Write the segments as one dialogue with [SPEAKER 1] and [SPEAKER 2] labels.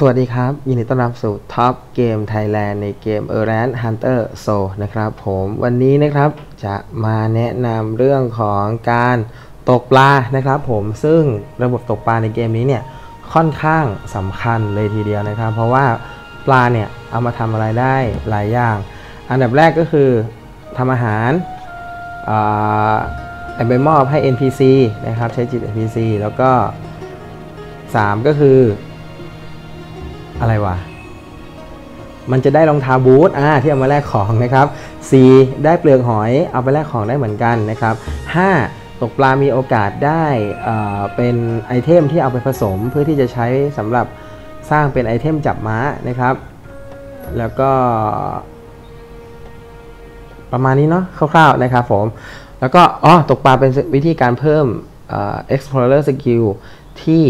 [SPEAKER 1] สวัสดีครับ ยินดีต้อนรับสู่ Top Game Thailand ในเกม e r a n Hunter Soul นะครับผมวันนี้นะครับจะมาแนะนำเรื่องของการตกปลานะครับผมซึ่งระบบตกปลาในเกมนี้เนี่ยค่อนข้างสำคัญเลยทีเดียวนะครับ เพราะว่าปลาเนี่ยเอามาทำอะไรได้หลายอย่าง อันดับแรกก็คือทำอาหารเอาไปมอบให้ NPC นะครับใช้จิต NPC แล้วก็ 3 ก็คือ อะไรวะ มันจะได้รองเท้าบูทอ่าที่เอามาแลกของนะครับ 4. ได้เปลือกหอยเอาไปแลกของได้เหมือนกันนะครับ 5. ตกปลามีโอกาสได้เป็นไอเทมที่เอาไปผสมเพื่อที่จะใช้สำหรับสร้างเป็นไอเทมจับม้านะครับ แล้วก็ ประมาณนี้เนาะคร่าวๆนะครับผม แล้วก็อ๋อตกปลาเป็นวิธีการเพิ่ม explorer skill ที่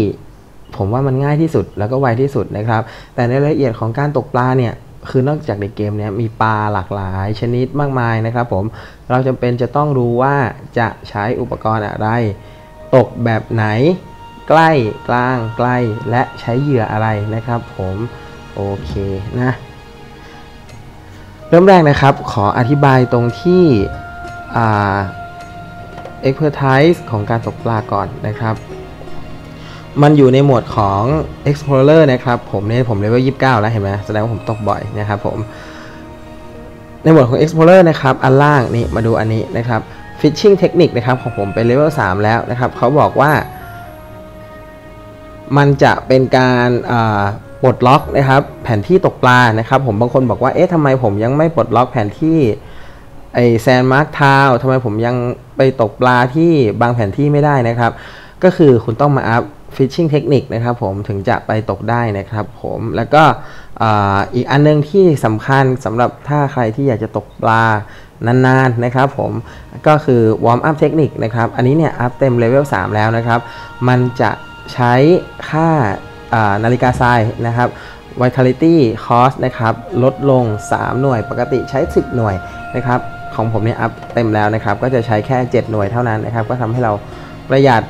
[SPEAKER 1] ผมว่ามันง่ายที่สุดแล้วก็ไวที่สุดนะครับ แต่ในรายละเอียดของการตกปลาเนี่ยคือนอกจากในเกมนี้มีปลาหลากหลายชนิดมากมายนะครับผมเราจำเป็นจะต้องรู้ว่าจะใช้อุปกรณ์อะไร ตกแบบไหน ใกล้กลางไกลและใช้เหยื่ออะไรนะครับผมโอเคนะเริ่มแรกนะครับขออธิบายตรงที่ expertise ของการตกปลาก่อนนะครับ มันอยู่ในโหมดของ Explorer นะครับผมเนี่ยผมเลเวล29 แล้วเห็นไหมแสดงว่าผมตกบ่อยนะครับผมในโหมดของ Explorer นะครับอันล่างนี่มาดูอันนี้นะครับ Fishing Technique นะครับของผมเป็นเลเวล3แล้วนะครับเขาบอกว่า มันจะเป็นการปลดล็อกนะครับแผนที่ตกปลานะครับผมบางคนบอกว่าเอ๊ะทำไมผมยังไม่ปลดล็อกแผนที่ไอแซนมาร์กทาวทำไมผมยังไปตกปลาที่บางแผนที่ไม่ได้นะครับ ก็คือคุณต้องมาอัพ ฟิชชิ่งเทคนิคนะครับผมถึงจะไปตกได้นะครับผมแล้วก็อีกอันนึงที่สำคัญสำหรับถ้าใครที่อยากจะตกปลานานๆนะครับผมก็คือวอร์มอัพเทคนิคนะครับอันนี้เนี่ยอัพเต็มเลเวล3แล้วนะครับมันจะใช้ค่านาฬิกาทรายนะครับ vitality cost นะครับลดลง 3 หน่วยปกติใช้ 10 หน่วยนะครับของผมเนี่ยอัพเต็มแล้วนะครับก็จะใช้แค่ 7 หน่วยเท่านั้นนะครับก็ทำให้เราประหยัด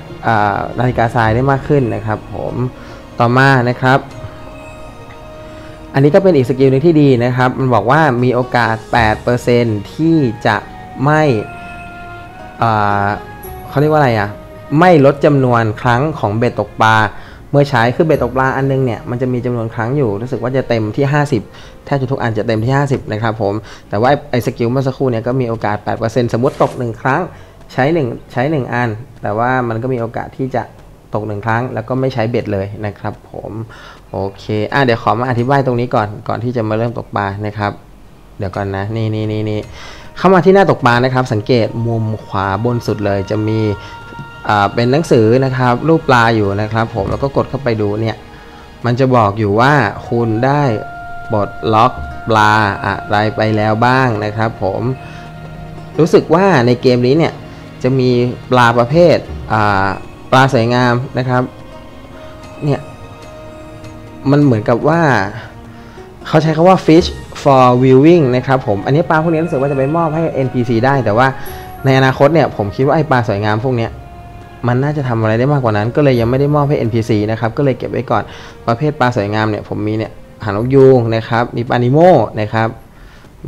[SPEAKER 1] นาฬิกาทรายได้มากขึ้นนะครับผมต่อมานะครับ อันนี้ก็เป็นอีกสกิลนึงที่ดีนะครับ มันบอกว่ามีโอกาส 8%ที่จะไม่เขาเรียกว่าอะไรอะไม่ลดจำนวนครั้งของเบ็ดตกปลาเมื่อใช้คือเบ็ดตกปลาอันนึงเนี่ยมันจะมีจำนวนครั้งอยู่รู้สึกว่าจะเต็มที่ 50 แทบจะทุกอันจะเต็มที่ 50 นะครับผม แต่ว่าไอ้สกิลเมื่อสักครู่เนี่ยก็มีโอกาส 8%สมมติตก 1 ครั้ง ใช้1ใช้1อัน แต่ว่ามันก็มีโอกาสที่จะตกหนึ่งครั้ง แล้วก็ไม่ใช้เบ็ดเลยนะครับ ผมโอเคอะเดี๋ยวขอมาอธิบายตรงนี้ก่อนก่อนที่จะมาเริ่มตกปลานะครับ เดี๋ยวก่อนนะนี่นี่นี่นี่เข้ามาที่หน้าตกปลานะครับ สังเกตมุมขวาบนสุดเลยจะมีอ่าเป็นหนังสือนะครับ รูปปลาอยู่นะครับ ผมแล้วก็กดเข้าไปดูเนี่ยมันจะบอกอยู่ว่าคุณได้ปลดล็อกปลาอะไรไปแล้วบ้างนะครับ ผมรู้สึกว่าในเกมนี้เนี่ย จะมีปลาประเภทปลาสวยงามนะครับเนี่ยมันเหมือนกับว่า เขาใช้คาว่า fish for viewing นะครับผม อันนี้ปลาพวกนี้รู้สึกว่าจะไปมอบให้ NPC ได้ แต่ว่าในอนาคตเนี่ยผมคิดว่าไอปลาสวยงามพวกนี้มันน่าจะทำอะไรได้มากกว่านั้น ก็เลยยังไม่ได้มอบให้ NPC นะครับก็เลยเก็บไว้ก่อนประเภทปลาสวยงามเนี่ยผมมีเนี่ยหางนกยูงนะครับ มีปลานิโมนะครับ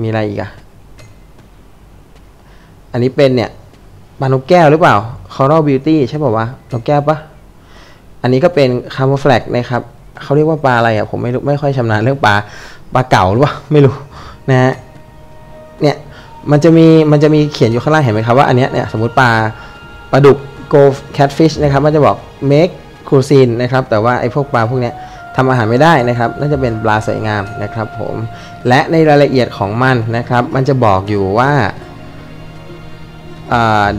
[SPEAKER 1] มีอะไรอีกอะอันนี้เป็นเนี่ย ปลานกแก้วหรือเปล่า Coral Beauty ใช่ป่าววะนกแก้วปะอันนี้ก็เป็น Camouflage นะครับเขาเรียกว่าปลาอะไรอะผมไม่รู้ไม่ค่อยชำนาญเรื่องปลาปลาเก่าหรือเปล่าไม่รู้นะฮะเนี่ยมันจะมีมันจะมีเขียนอยู่ข้างล่างเห็นไหมครับว่าอันเนี้ยเนี่ยสมมติปลาปลาดุก go catfish นะครับมันจะบอก make cuisine นะครับแต่ว่าไอ้พวกปลาพวกเนี้ยทำอาหารไม่ได้นะครับน่าจะเป็นปลาสวยงามนะครับผมและในรายละเอียดของมันนะครับ มันจะบอกอยู่ว่า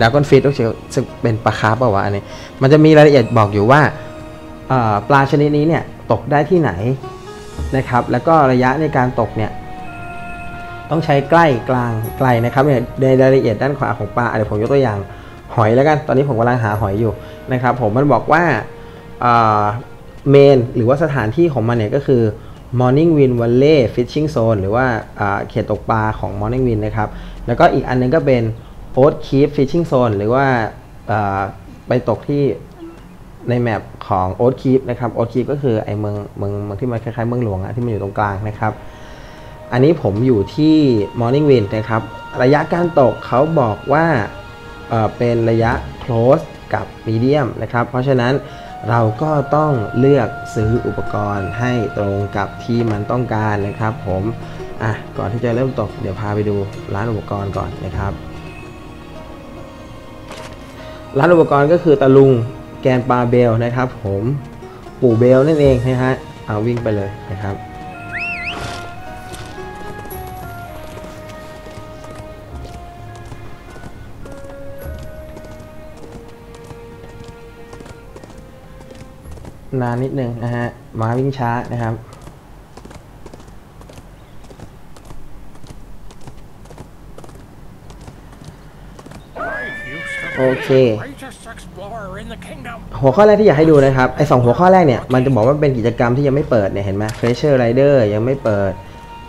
[SPEAKER 1] ดากอนฟิตก็จะเป็นปลาคาร์ปเปล่าวะอันนี้มันจะมีรายละเอียดบอกอยู่ว่าปลาชนิดนี้เนี่ยตกได้ที่ไหนนะครับ แล้วก็ระยะในการตกเนี่ยต้องใช้ใกล้กลางไกลนะครับเนี่ยในรายละเอียดด้านขวาของปลาเดี๋ยวผมยกตัวอย่างหอยแล้วกัน ตอนนี้ผมกำลังหาหอยอยู่นะครับผมมันบอกว่าเมนหรือว่าสถานที่ของมันเนี่ยก็คือ Morning Wind Valley Fishing Zone หรือว่าเขตตกปลาของ Morning Wind นะครับ แล้วก็อีกอันนึงก็เป็น โอ๊ตคีฟฟิชชิ่งโซนหรือว่าไปตกที่ในแมปของโอ๊ตคีฟนะครับโอ๊ตคีฟก็คือไอเมืองเมืองเมืองที่มันคล้ายๆเมืองหลวงอะที่มันอยู่ตรงกลางนะครับ อันนี้ผมอยู่ที่ Morning Wind นะครับ ระยะการตกเขาบอกว่าเเป็นระยะ close กับ medium นะครับ เพราะฉะนั้นเราก็ต้องเลือกซื้ออุปกรณ์ให้ตรงกับที่มันต้องการนะครับผม อะ ก่อนที่จะเริ่มตก เดี๋ยวพาไปดูร้านอุปกรณ์ก่อนนะครับ ร้านอุปกรณ์ก็คือตะลุงแกนปลาเบลนะครับ ผมปู่เบลนั่นเองนะฮะเอาวิ่งไปเลยนะครับนานนิดนึงนะฮะม้าวิ่งช้านะครับ
[SPEAKER 2] โอเค
[SPEAKER 1] หัวข้อแรกที่อยากให้ดูนะครับ ไอ้สองหัวข้อแรกเนี่ย มันจะบอกว่าเป็นกิจกรรมที่ยังไม่เปิดเนี่ย เห็นไหม Treasure Rider ยังไม่เปิด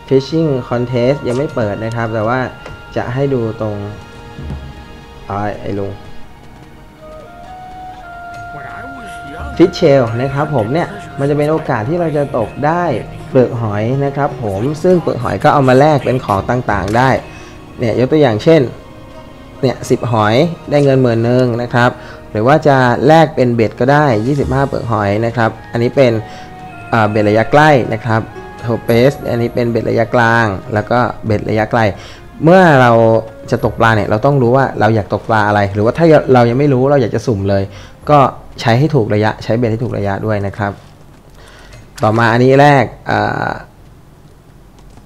[SPEAKER 1] Fishing Contest ยังไม่เปิดนะครับ แต่ว่าจะให้ดูตรงอ่าไอ้ลุงฟิชเชลนะครับผมเนี่ย มันจะเป็นโอกาสที่เราจะตกได้เปลือกหอยนะครับผมซึ่งเปลือกหอยก็เอามาแลกเป็นของต่างๆได้เนี่ยยกตัวอย่างเช่น เนี่ยสิหอยได้เงินหมื่นหนึ่งนะครับ หรือว่าจะแลกเป็นเบ็ดก็ได้ 25 เปลือกหอยนะครับ อันนี้เป็นเบ็ดระยะใกล้นะครับโทเปสอันนี้เป็นเบ็ดระยะกลาง แล้วก็เบ็ดระยะไกล เมื่อเราจะตกปลาเนี่ยเราต้องรู้ว่าเราอยากตกปลาอะไร หรือว่าถ้าเรายังไม่รู้เราอยากจะสุ่มเลย ก็ใช้ให้ถูกระยะใช้เบ็ดให้ถูกระยะด้วยนะครับ ต่อมาอันนี้แรก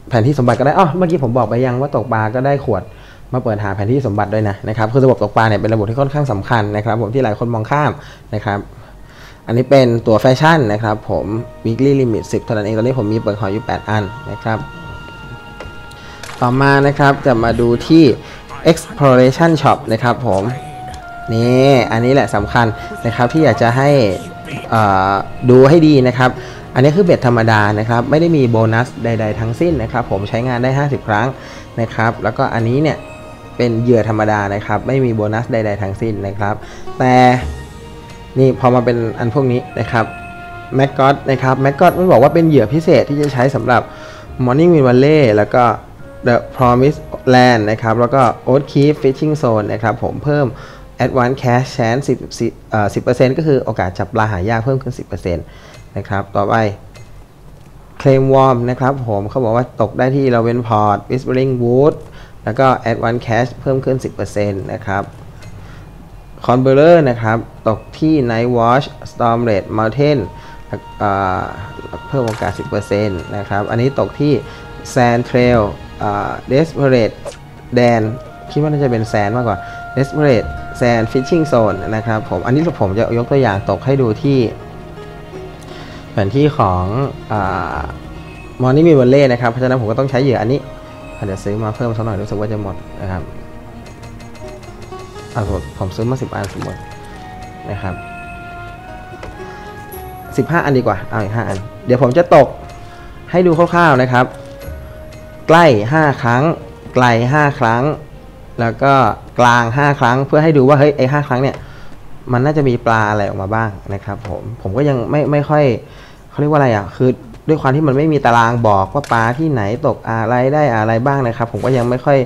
[SPEAKER 1] แผนที่สมบัติก็ได้อ๋อเมื่อกี้ผมบอกไปยังว่าตกปลาก็ได้ขวด มาเปิดหาแผนที่สมบัติด้วยนะนะครับคือระบบตกปลาเนี่ยเป็นระบบที่ค่อนข้างสำคัญนะครับผมที่หลายคนมองข้ามนะครับอันนี้เป็นตัวแฟชั่นนะครับผม weekly limit 10เท่านั้นเองตอนนี้ผมมีเปิดหอยอยู่ 8 อันนะครับต่อมานะครับจะมาดูที่ exploration shop นะครับผมนี่อันนี้แหละสำคัญนะครับที่อยากจะให้ดูให้ดีนะครับ อันนี้คือเบ็ดธรรมดานะครับ ไม่ได้มีโบนัสใด ๆ ทั้งสิ้นนะครับ ผมใช้งานได้ 50 ครั้งนะครับ แล้วก็อันนี้เนี่ย เป็นเหยื่อธรรมดานะครับ ไม่มีโบนัสใด ๆทั้งสิ้นนะครับ แต่นี่พอมาเป็นอันพวกนี้นะครับแม็กกอตนะครับแม็กกอตมันบอกว่าเป็นเหยื่อพิเศษที่จะใช้สำหรับ Morning Wind Valley แล้วก็ The Promise Land นะครับ แล้วก็ Oat Keep Fishing Zone นะครับ ผมเพิ่ม Advanced Cash Chance 10เอ่อ10%ก็คือโอกาสจับปลาหายากเพิ่มขึ้น 10%นะครับ ต่อไป Claim Warm นะครับผมเขาบอกว่าตกได้ที่ l a v e n Port Whispering Wood แล้วก็ Advanced Cash เพิ่มขึ้น 10%นะครับ c o n b e r e r นะครับ ตกที่ Night Watch Storm Red Mountain เพิ่มโอกาส 10%นะครับ อันนี้ตกที่ Sand Trail Desperate Dan คิดว่าน่าจะเป็นแซนมากกว่า Desperate Sand Fishing Zone นะครับผม อันนี้ผมจะยกตัวอย่างตกให้ดูที่แผนที่ของอ่า Morning m i v a l l e นะครับ เพราะฉะนั้นผมก็ต้องใช้เหยื่ออันนี้ อาจจะซื้อมาเพิ่มสักหน่อยรู้สึกว่าจะหมดนะครับอะผมผมซื้อมา10อันสมมตินะครับ15อันดีกว่าเอาอีก5อัน เดี๋ยวผมจะตกให้ดูคร่าวๆนะครับ ใกล้5ครั้ง ไกล5ครั้ง แล้วก็กลาง5ครั้งเพื่อให้ดูว่าเฮ้ยไอ้5ครั้งเนี่ยมันน่าจะมีปลาอะไรออกมาบ้างนะครับผมผมก็ยังไม่ไม่ค่อยเขาเรียกว่าอะไรอะคือ ด้วยความที่มันไม่มีตารางบอกว่าปลาที่ไหนตกอะไรได้อะไรบ้างนะครับ ผมก็ยังไม่ค่อย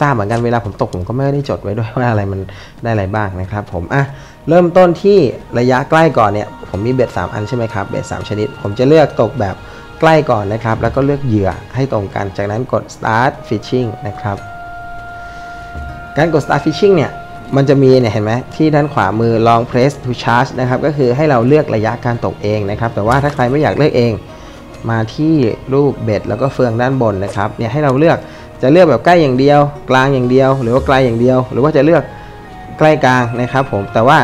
[SPEAKER 1] ทราบเหมือนกันเวลาผมตกผมก็ไม่ได้จดไว้ด้วยว่าอะไรมันได้อะไรบ้างนะครับ ผมอะเริ่มต้นที่ระยะใกล้ก่อนเนี่ย ผมมีเบ็ด3อันใช่ไหมครับเบ็ด3ชนิด ผมจะเลือกตกแบบใกล้ก่อนนะครับ แล้วก็เลือกเหยื่อให้ตรงกัน จากนั้นกด start fishing นะครับ การกด start fishing เนี่ยมันจะมีเนี่ยเห็นไหมที่ด้านขวามือ long press to charge นะครับก็คือให้เราเลือกระยะการตกเองนะครับ แต่ว่าถ้าใครไม่อยากเลือกเอง มาที่รูปเบ็ดแล้วก็เฟืองด้านบนนะครับเนี่ยให้เราเลือกจะเลือกแบบใกล้อย่างเดียว กลางอย่างเดียว หรือว่าไกลอย่างเดียว หรือว่าจะเลือกใกล้กลางนะครับผมแต่ว่า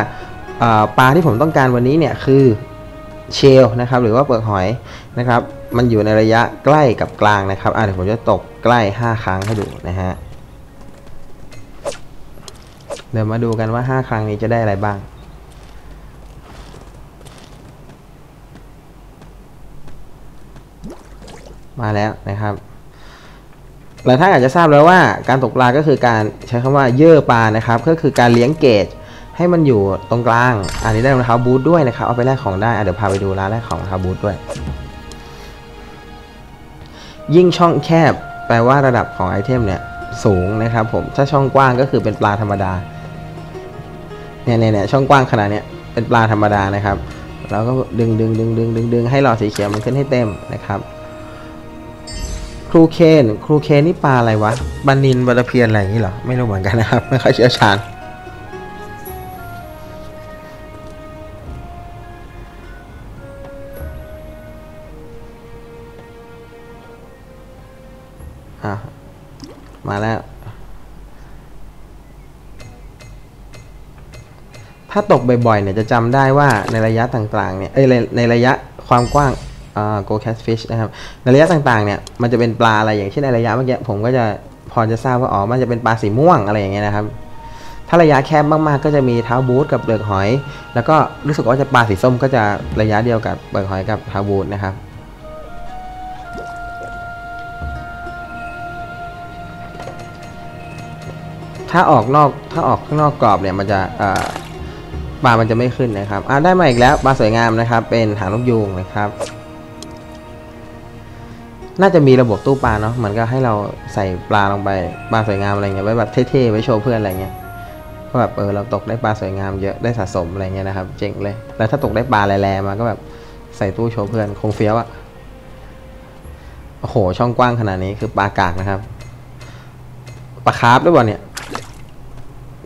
[SPEAKER 1] ปลาที่ผมต้องการวันนี้เนี่ยคือเชลนะครับหรือว่าเปลือกหอยนะครับมันอยู่ในระยะใกล้กับกลางนะครับอะเดี๋ยวผมจะตกใกล้ 5 ครั้งให้ดูนะฮะเดี๋ยวมาดูกันว่า 5 ครั้งนี้จะได้อะไรบ้าง มาแล้วนะครับหลายท่านอาจจะทราบแล้วว่าการตกปลาก็คือการใช้คำว่าเยื่อปลานะครับ ก็คือการเลี้ยงเกจให้มันอยู่ตรงกลาง อันนี้ได้รองเท้าบูทด้วยนะครับ เอาไปแลกของได้เดี๋ยวพาไปดูร้านแลกของรองเท้าบูทด้วย ยิ่งช่องแคบแปลว่าระดับของไอเทมเนี่ยสูงนะครับผมถ้าช่องกว้างก็คือเป็นปลาธรรมดาเนี่ยเนี่ยเนี่ยช่องกว้างขนาดเนี้ยเป็นปลาธรรมดานะครับเราก็ดึงดึงดึงดึงดึงดึงให้หลอดสีเขียวมันขึ้นให้เต็มนะครับ รูเคนครูเคนนี่ปลาอะไรวะบันนินบาตะเพียนอะไรอย่างนี้เหรอ ไม่รู้เหมือนกันนะครับ ไม่ค่อยเชี่ยวชาญอะมาแล้ว ถ้าตกบ่อยๆเนี่ยจะจำได้ว่าในระยะต่างๆเนี่ย เอ้ยในระยะความกว้าง go catch fish นะครับ ในระยะต่างๆเนี่ยมันจะเป็นปลาอะไรอย่างเช่นในระยะเมื่อกี้ผมก็จะพอจะทราบว่าอ๋อมันจะเป็นปลาสีม่วงอะไรอย่างเงี้ยนะครับ ถ้าระยะแคบมากๆ ก็จะมีเท้าบูทกับเปลือกหอย แล้วก็รู้สึกว่าจะปลาสีส้มก็จะระยะเดียวกับเปลือกหอยกับเท้าบูทนะครับถ้าออกนอกถ้าออกข้างนอกกรอบเนี่ยมันจะปลามันจะไม่ขึ้นนะครับอ่าได้มาอีกแล้วปลาสวยงามนะครับ เป็นหางนกยูงนะครับ น่าจะมีระบบตู้ปลาเนาะมือนกับให้เราใส่ปลาลงไปปลาสวยงามอะไรเงี้ยไว้แบบเท่ๆไว้โชว์เพื่อนอะไรเงี้ยก็แบบเออเราตกได้ปลาสวยงามเยอะได้สะสมอะไรเงี้ยนะครับ เจ๋งเลยแล้วถ้าตกได้ปลาแร่ๆมาก็แบบใส่ตู้โชว์เพื่อนคงเฟี้ยวอะโอ้โห ช่องกว้างขนาดนี้คือปลากากนะครับปลาคาร์ฟด้วยวะเนี่ย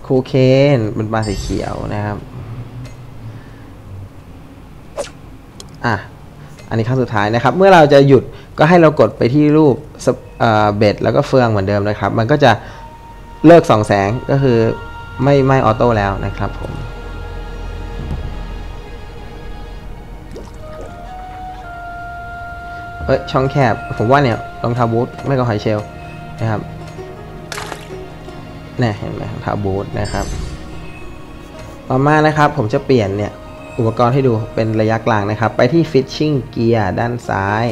[SPEAKER 1] คูเคนเป็นปลาสีเขียวนะครับอะอันนี้ครั้งสุดท้ายนะครับ เมื่อเราจะหยุด ก็ให้เรากดไปที่รูปเบ็ดแล้วก็เฟืองเหมือนเดิมนะครับ มันก็จะเลิกส่องแสงก็คือไม่ไม่ออโต้แล้วนะครับผมเอ้ยช่องแคบ ผมว่าเนี่ยรองเท้าบูทไม่ก็หอยเชลลนะครับเนี่ยเห็นไหมรองเท้าบูทนะครับ ต่อมานะครับผมจะเปลี่ยนเนี่ยอุปกรณ์ให้ดูเป็นระยะกลางนะครับ ไปที่ Fishing Gear ด้านซ้าย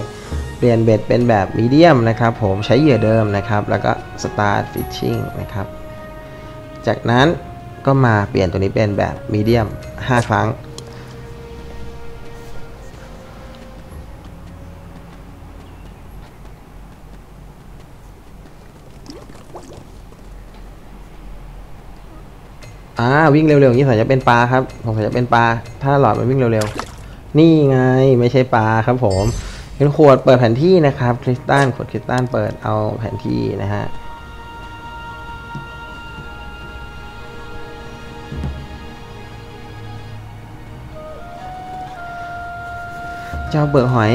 [SPEAKER 1] ลี่ยนเบ็ดเป็นแบบมีเดียมนะครับผมใช้เหยื่อเดิมนะครับ แล้วก็ Start Fishing นะครับ จากนั้นก็มาเปลี่ยนตัวนี้เป็นแบบมีเดียม5 ครั้ง อ่า วิ่งเร็วๆ อย่างนี้สงสัยจะเป็นปลาครับผมสงสัยจะเป็นปลา ถ้าหลอดมันวิ่งเร็วๆ นี่ไงไม่ใช่ปลาครับผม เป็นขวดเปิดแผนที่นะครับคริสตัลขวดคริสตัลเปิดเอาแผนที่นะฮะจะเอาเปลือกหอย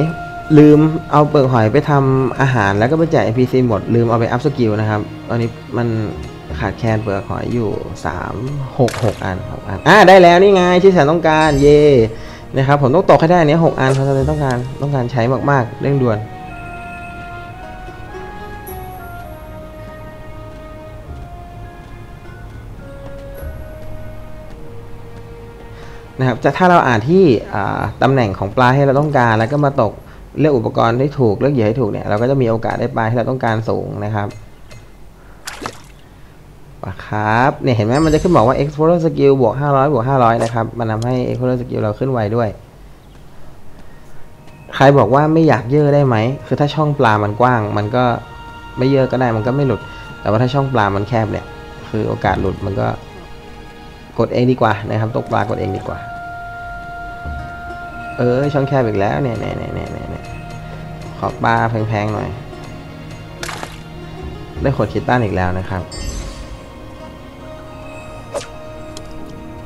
[SPEAKER 1] ลืมเอาเปลือกหอยไปทำอาหารแล้วก็ไปจ่าย NPC หมด ลืมเอาไปอัพสกิลนะครับตอนนี้มันขาดแคลนเปลือกหอยอยู่ 3 6 6 อัน6อันอ่าได้แล้วนี่ไงที่ฉันต้องการเย่ นะครับผมต้องตกให้ได้เนี้ย6อันเพราะฉะต้องการต้องการใช้มากๆเร่งด่วนนะครับจะถ้าเราอ่านที่ตำแหน่งของปลาให้เราต้องการ แล้วก็มาตกเลือกอุปกรณ์ให้ถูกเลือกเหยื่อให้ถูกเนี่ยเราก็จะมีโอกาสได้ปลาที่เราต้องการสูงนะครับ ครับเนี่ยเห็นไหมมันจะขึ้นบอกว่า explorer skill บวก500บวก500 นะครับ มันทำให้ explorer skill เราขึ้นไวด้วย ใครบอกว่าไม่อยากเยอะได้ไหม คือถ้าช่องปลามันกว้าง มันก็ไม่เยอะก็ได้มันก็ไม่หลุด แต่ว่าถ้าช่องปลามันแคบเนี่ย คือโอกาสหลุดมันก็กดเองดีกว่านะครับตกปลากดเองดีกว่า เออช่องแคบอีกแล้วเนี่ยเนี่ยเนี่ยเนี่ยเนี่ยขอปลาแพงๆหน่อย ได้ขดคิดตตันอีกแล้วนะครับ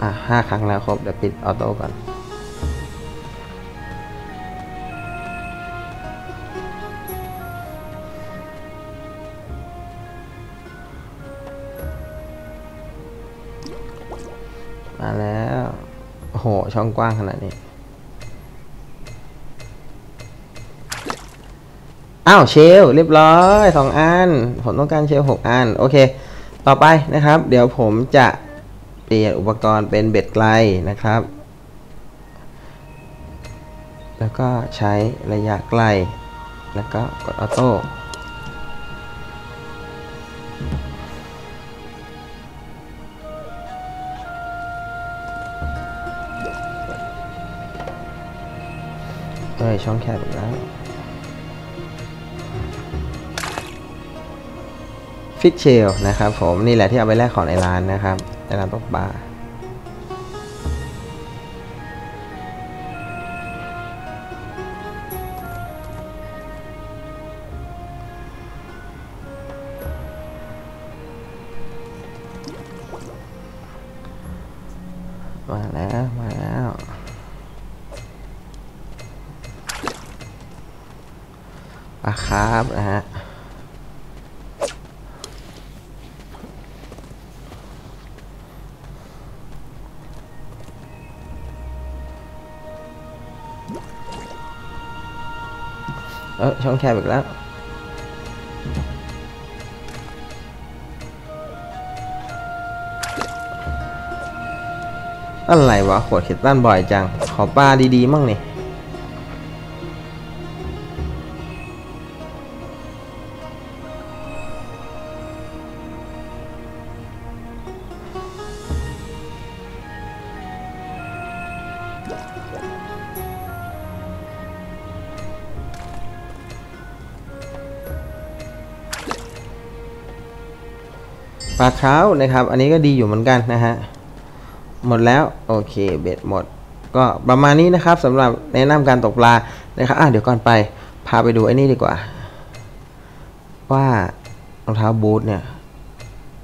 [SPEAKER 1] อะห้าครั้งแล้วครบ เดี๋ยวปิดออโต้ก่อน มาแล้วโห ช่องกว้างขนาดนี้ อ้าว เชล เรียบร้อยสองอัน ผมต้องการเชลหกอัน โอเค ต่อไปนะครับ เดี๋ยวผมจะ ลี่ยนอุปกรณ์เป็นเบ็ดไกลนะครับ แล้วก็ใช้ระยะไกล แล้วก็กดออโต้เอ้ยช่องแคบแล้วฟิชเชลนะครับผมนี่แหละที่เอาไปแลกของในร้านนะครับ ในร้านตกปลามาแล้ว มาแล้ว ปลาคาร์ฟนะฮะ ออช่องแคบอีกแล้วอะไรวะขวดเข็ดตันบ่อยจัง ขอปลาดีๆมั่งนี่ ลาคร้าวนะครับ อันนี้ก็ดีอยู่เหมือนกันนะฮะ หมดแล้ว โอเคเบ็ดหมด ก็ประมาณนี้นะครับสำหรับแนะนำการตกปลานะครับอะเดี๋ยวก่อนไปพาไปดูไอ้นี่ดีกว่า ว่ารองเท้าบูทเนี่ย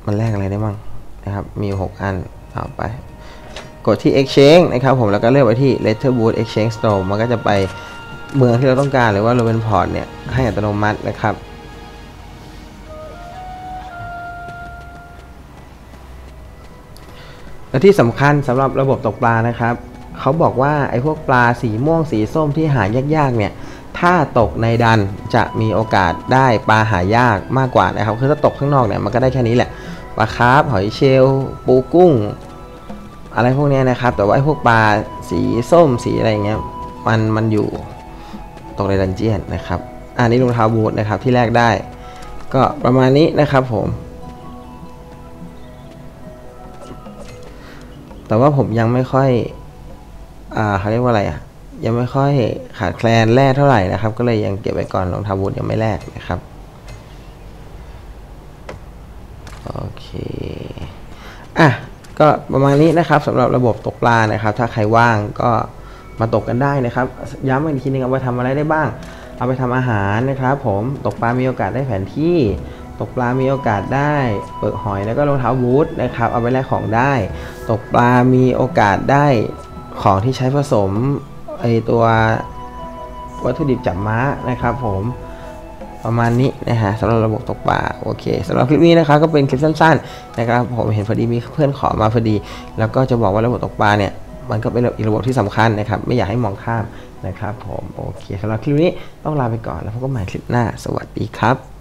[SPEAKER 1] มันแลกอะไรได้บ้างนะครับ มี 6 อันเอาไป กดที่ exchange นะครับผมแล้วก็เลือกไปที่ letter boot exchange store มันก็จะไปเมืองที่เราต้องการหรือว่า Robin Port เนี่ยให้อัตโนมัตินะครับ และที่สำคัญสำหรับระบบตกปลานะครับเขาบอกว่าไอ้พวกปลาสีม่วงสีส้มที่หายากๆเนี่ยถ้าตกในดันจะมีโอกาสได้ปลาหายากมากกว่านะครับคือถ้าตกข้างนอกเนี่ยมันก็ได้แค่นี้แหละปลาคาร์ฟหอยเชลล์ปูกุ้ง อะไรพวกนี้นะครับ แต่ว่าไอ้พวกปลาสีส้มสีอะไรเงี้ยมันมันอยู่ตกในดันเจียนนะครับอันนี้รองเท้าบูทนะครับที่แรกได้ ก็ประมาณนี้นะครับผม แต่ว่าผมยังไม่ค่อย อ่าเขาเรียกว่าอะไรอะ ยังไม่ค่อยขาดแคลนแร่เท่าไหร่นะครับ ก็เลยยังเก็บไว้ก่อนรองเท้าบูทยังไม่แลกนะครับ โอเค อะ ก็ประมาณนี้นะครับสำหรับระบบตกปลานะครับ ถ้าใครว่างก็มาตกกันได้นะครับ ย้ำอีกทีนึงเอาไปทำอะไรได้บ้าง เอาไปทำอาหารนะครับ ผม ตกปลามีโอกาสได้แผนที่ ตกปลามีโอกาสได้เปลือกหอยแล้วก็รองเท้าบูทนะครับ เอาไปแลกของได้ ตกปลามีโอกาสได้ของที่ใช้ผสมไอตัววัตถุดิบจับม้านะครับ ผมประมาณนี้นะฮะสำหรับระบบตกปลาโอเคสำหรับคลิปนี้นะครับก็เป็นคลิปสั้นๆนะครับผมเห็นพอดีมีเพื่อนขอมาพอดี แล้วก็จะบอกว่าระบบตกปลาเนี่ยมันก็เป็นอีกระบบที่สำคัญนะครับ ไม่อยากให้มองข้ามนะครับ ผมโอเคสำหรับคลิปนี้ต้องลาไปก่อนแล้วพบกันใหม่คลิปหน้า สวัสดีครับ